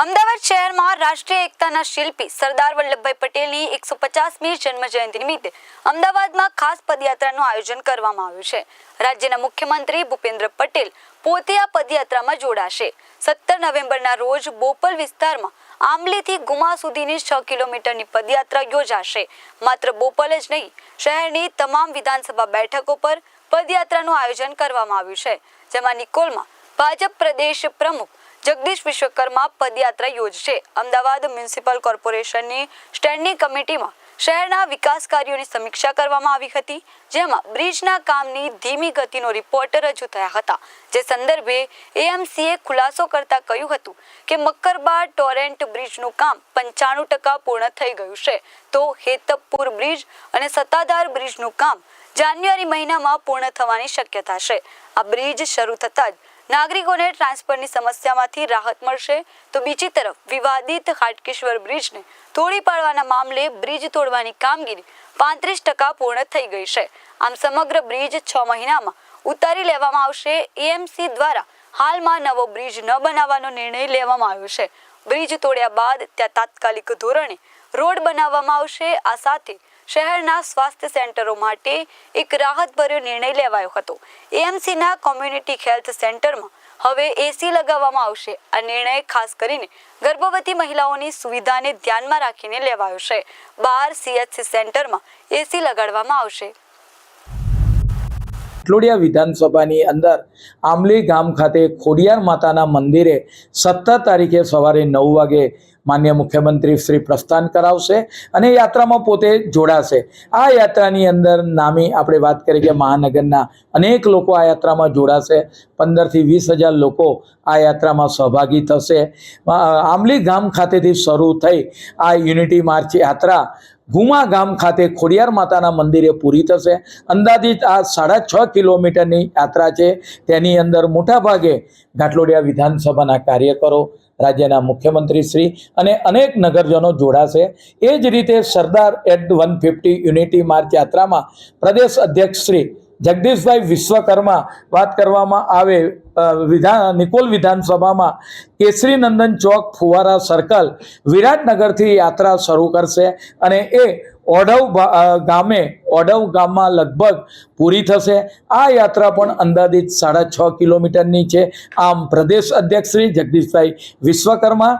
અમદાવાદ શહેરમાં રાષ્ટ્રીય એકતાના શિલ્પી સરદાર વલ્લભભાઈ પટેલની એકસો પચાસમી જન્મ જયંતિ નિમિત્તે અમદાવાદમાં ખાસ પદયાત્રાનું આયોજન કરવામાં આવ્યું છે. રાજ્યના મુખ્યમંત્રી ભૂપેન્દ્ર પટેલ પોતે આ પદયાત્રામાં જોડાશે. સત્તર નવેમ્બરના રોજ બોપલ વિસ્તારમાં આંબલીથી ગુમા સુધીની છ કિલોમીટરની પદયાત્રા યોજાશે. માત્ર બોપલ જ નહીં, શહેરની તમામ વિધાનસભા બેઠકો પર પદયાત્રાનું આયોજન કરવામાં આવ્યું છે, જેમાં નિકોલમાં ભાજપ પ્રદેશ પ્રમુખ જગદીશ વિશ્વકર્મા પદયાત્રા યોજશે. અમદાવાદ મ્યુનિસિપલ કોર્પોરેશનની સ્ટેન્ડિંગ કમિટીમાં શહેરના વિકાસ કાર્યોની સમીક્ષા કરવામાં આવી હતી, જેમાં બ્રિજના કામની ધીમી ગતિનો રિપોર્ટ રજૂ થયા હતા. જે સંદર્ભે એએમસીએ ખુલાસો કરતા કહ્યું હતું કે મક્કરબા ટોરેન્ટ બ્રિજનું કામ પંચાણું ટકા પૂર્ણ થઈ ગયું છે. તો હેતપુર બ્રિજ અને સત્તાધાર બ્રિજનું કામ જાન્યુઆરી મહિનામાં પૂર્ણ થવાની શક્યતા છે. આ બ્રિજ શરૂ થતાં જ નાગરિકોને ટ્રાન્સફરની સમસ્યામાંથી રાહત મળશે તો બીજી તરફ વિવાદિત હાટકેશ્વર બ્રિજને તોડી પાડવાના મામલે બ્રિજ તોડવાની કામગીરી પાંત્રીસ ટકા પૂર્ણ થઈ ગઈ છે. આમ સમગ્ર બ્રિજ છ મહિનામાં ઉતારી લેવામાં આવશે. એએમસી દ્વારા હાલમાં નવો બ્રિજ ન બનાવવાનો નિર્ણય લેવામાં આવ્યો છે. બ્રિજ તોડ્યા બાદ ત્યાં તાત્કાલિક ધોરણે રોડ બનાવવામાં આવશે. આ સાથે શહેરના સ્વાસ્થ્ય સેન્ટરો માટે એક રાહતભર્યો નિર્ણય લેવાયો હતો. એએમસીના કોમ્યુનિટી હેલ્થ સેન્ટરમાં હવે એસી લગાવવામાં આવશે. આ નિર્ણય ખાસ કરીને ગર્ભવતી મહિલાઓની સુવિધાને ધ્યાનમાં રાખીને લેવાયો છે. બાર સીએચસી સેન્ટરમાં એસી લગાડવામાં આવશે. કટલોડિયા વિધાનસભાની અંદર આંબલી ગામ ખાતે ખોડિયાર માતાના મંદિરે સત્તર તારીખે સવારે નવ વાગે માન્ય મુખ્યમંત્રી શ્રી પ્રસ્થાન કરાવશે અને યાત્રામાં પોતે જોડાશે. આ યાત્રાની અંદર નામી આપણે વાત કરીએ કે મહાનગરના અનેક લોકો આ યાત્રામાં જોડાશે. પંદરથી વીસ હજાર લોકો આ યાત્રામાં સહભાગી થશે. આંબલી ગામ ખાતેથી શરૂ થઈ આ યુનિટી માર્ચ યાત્રા ગુમા ગામ ખાતે ખોડિયાર માતાના મંદિરે પૂરી થશે. અંદાજિત આ સાડા છ કિલોમીટરની યાત્રા છે. તેની અંદર મોટાભાગે ઘાટલોડિયા વિધાનસભાના કાર્યકરો રાજ્યના મુખ્યમંત્રી શ્રી અને અનેક નગરજનો જોડાશે. એ જ રીતે Sardar at one fifty unity march યાત્રામાં પ્રદેશ અધ્યક્ષ શ્રી જગદીશભાઈ વિશ્વકર્મા વાત કરવામાં આવે વિધાન, નિકોલ વિધાનસભામાં કેસરી નંદન ચોક ફુવારા સર્કલ વિરાટનગરથી યાત્રા શરૂ કરશે અને એ ઓઢવ ગામે, ઓઢવ ગામમાં લગભગ પૂરી થશે. આ યાત્રા પણ અંદાજિત સાડા છ કિલોમીટરની છે. આમ પ્રદેશ અધ્યક્ષ શ્રી જગદીશભાઈ વિશ્વકર્મા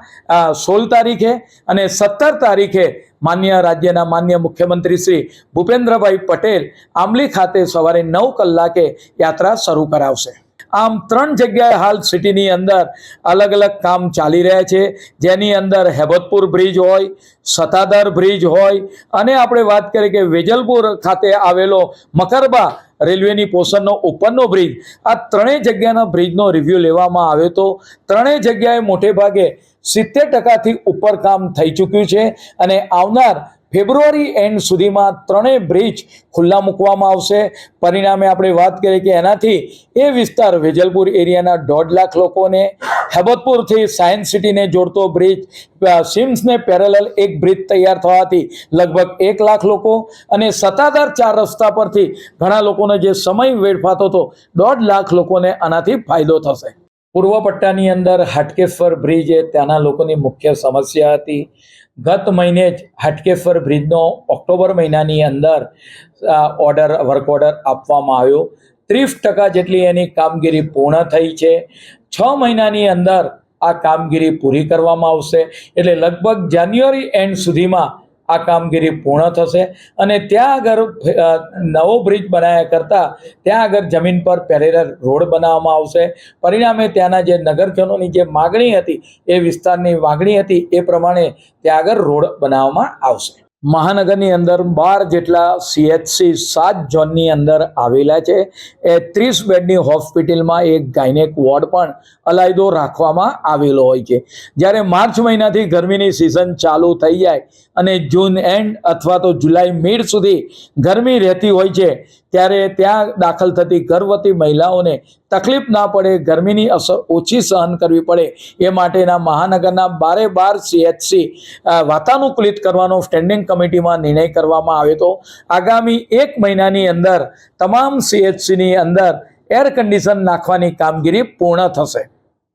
સોળ તારીખે અને સત્તર તારીખે માન્ય રાજ્યના માન્ય મુખ્યમંત્રી શ્રી ભૂપેન્દ્રભાઈ પટેલ આંબલી ખાતે સવારે નવ કલાકે યાત્રા શરૂ કરાવશે. આમ ત્રણ જગ્યાએ હાલ સિટીની અંદર અલગ અલગ કામ ચાલી રહ્યા છે. જેની અંદર હેબતપુર બ્રિજ હોય સતાદર બ્રિજ હોય, અને આપણે વાત કરીએ કે વેજલપુર ખાતે આવેલો મકરબા રેલવેની પોષણનો ઉપરનો બ્રિજ. આ ત્રણેય જગ્યાના બ્રિજનો રિવ્યૂ લેવામાં આવ્યો તો ત્રણેય જગ્યાએ મોટે ભાગે સિત્તેર ટકાથી ઉપર કામ થઈ ચૂક્યું છે અને આવનાર ફેબ્રુઆરી એન્ડ સુધીમાં ત્રણેય બ્રિજ ખુલ્લા મૂકવામાં આવશે. પરિણામે આપણે વાત કરીએ કે એનાથી એ વિસ્તાર વેજલપુર એરિયાના દોઢ લાખ લોકોને હેબતપુરથી સાયન્સ સિટીને જોડતો બ્રિજ સિમ્સને પેરેલલ એક બ્રિજ તૈયાર થવાથી લગભગ એક લાખ લોકો અને સત્તાધાર ચાર રસ્તા પરથી ઘણા લોકોને જે સમય વેડફાતો હતો, દોઢ લાખ લોકોને આનાથી ફાયદો થશે. પૂર્વ પટ્ટાની અંદર હાટકેશ્વર બ્રિજ એ ત્યાંના લોકોની મુખ્ય સમસ્યા હતી. ગત મહિને જ હાટકેશ્વર બ્રિજનો ઓક્ટોબર મહિનાની અંદર ઓર્ડર વર્ક ઓર્ડર આપવામાં આવ્યો. ત્રીસ ટકા જેટલી એની કામગીરી પૂર્ણ થઈ છે. છ મહિનાની અંદર આ કામગીરી પૂરી કરવામાં આવશે. એટલે લગભગ જાન્યુઆરી એન્ડ સુધીમાં આ કામગીરી પૂર્ણ થશે અને ત્યાં આગળ નવો બ્રિજ બનાવ્યા કરતાં ત્યાં આગળ જમીન પર પેરેલર રોડ બનાવવામાં આવશે. પરિણામે ત્યાંના જે નગરજનોની જે માગણી હતી, એ વિસ્તારની માગણી હતી, એ પ્રમાણે ત્યાં આગળ રોડ બનાવવામાં આવશે. મહાનગરની અંદર બાર જેટલા સીએચસી સાત ઝોનની અંદર આવેલા છે. એ ત્રીસ બેડની હોસ્પિટલમાં એક ગાયનેક વોર્ડ પણ અલાયદો રાખવામાં આવેલો હોય છે. જ્યારે માર્ચ મહિનાથી ગરમીની સિઝન ચાલુ થઈ જાય અને જૂન એન્ડ અથવા તો જુલાઈ મિડ સુધી ગરમી રહેતી હોય છે ત્યારે ત્યાં દાખલ થતી ગર્ભવતી મહિલાઓને તકલીફ ના પડે, ગરમીની અસર ઓછી સહન કરવી પડે. એ માટેના મહાનગરના બારે બાર સીએચસી વાતાનુકૂલિત કરવાનો સ્ટેન્ડિંગ કમિટીમાં નિર્ણય કરવામાં આવ્યો હતો. આગામી એક મહિનાની અંદર તમામ સીએચસીની અંદર એર કન્ડિશન નાખવાની કામગીરી પૂર્ણ થશે.